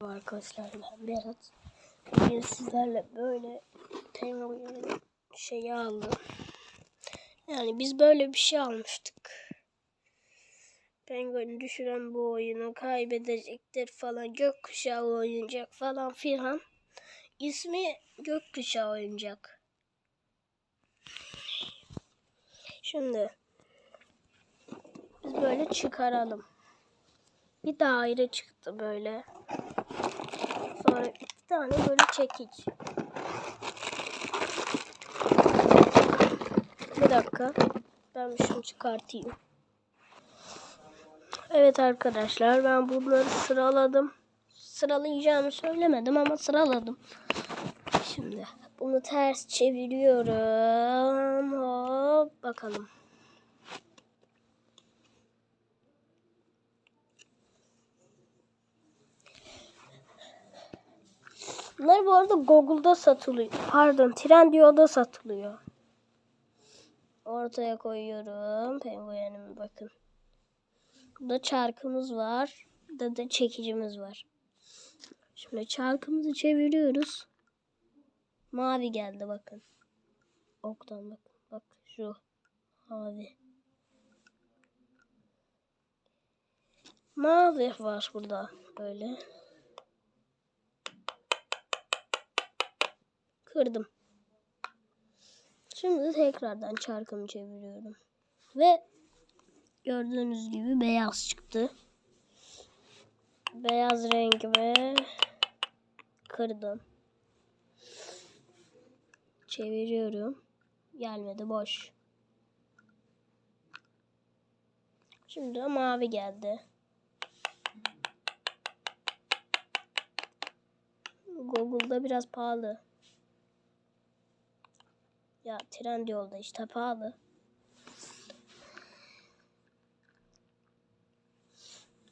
Arkadaşlar ben Berat. Bugün sizlerle böyle penguin şeyi aldım. Yani biz böyle bir şey almıştık. Penguin düşüren bu oyunu kaybedecektir falan. Gökkuşağı oyuncak falan filan. İsmi Gökkuşağı oyuncak. Şimdi biz böyle çıkaralım. Bir daire çıktı böyle. Sonra iki tane böyle çekiç. Bir dakika. Ben şunu çıkartayım. Evet arkadaşlar ben bunları sıraladım. Sıralayacağımı söylemedim ama sıraladım. Şimdi bunu ters çeviriyorum. Hop bakalım. Bunlar bu arada Google'da satılıyor. Pardon Trendyol'da satılıyor. Ortaya koyuyorum. Penguenimi bakın. Burada çarkımız var. Burada da çekicimiz var. Şimdi çarkımızı çeviriyoruz. Mavi geldi bakın. Oktan bakın. Bak şu mavi. Mavi var burada böyle. Kırdım. Şimdi tekrardan çarkımı çeviriyorum. Ve gördüğünüz gibi beyaz çıktı. Beyaz rengimi kırdım. Çeviriyorum. Gelmedi boş. Şimdi mavi geldi. Google'da biraz pahalı. Ya trend yolda işte pahalı.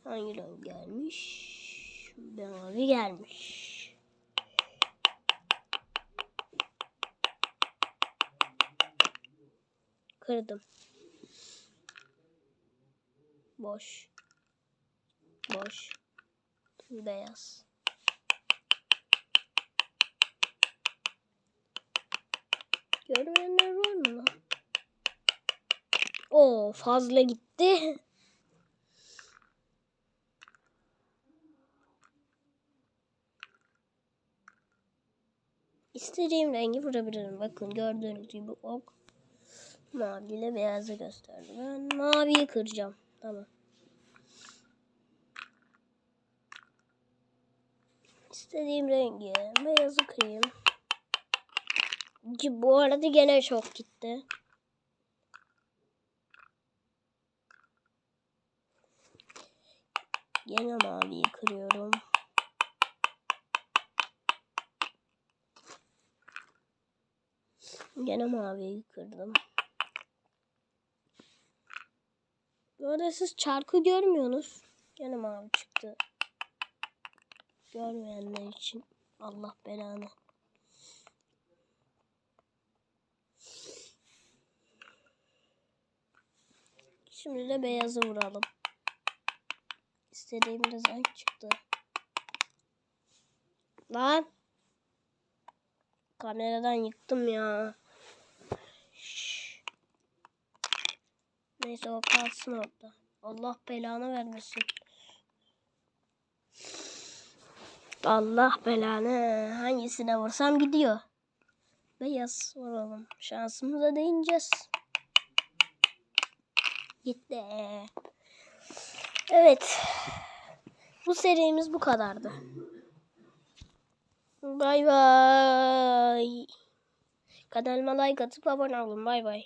Hangi renk gelmiş? Mavi gelmiş. Kırdım. Boş. Boş. Beyaz. Görmeyenler var mı lan? Oo fazla gitti. İstediğim rengi vurabilirim. Bakın gördüğünüz gibi ok mavi ile beyazı gösterdi. Ben maviyi kıracağım. Tamam. İstediğim rengi beyazı kırayım. Bu arada gene çok gitti. Gene maviyi kırıyorum. Gene maviyi kırdım. Bu arada siz çarkı görmüyorsunuz. Gene mavi çıktı. Görmeyenler için Allah belanı. Şimdi de beyazı vuralım. İstediğimiz renk çıktı. Lan. Kameradan yıktım ya. Şş. Neyse o kalsın orada. Allah belanı vermesin. Allah belanı. Hangisine vursam gidiyor. Beyaz vuralım. Şansımıza değineceğiz. Gitti. Evet. Bu serimiz bu kadardı. Bay bay. Kanalıma like atıp abone olun. Bay bay.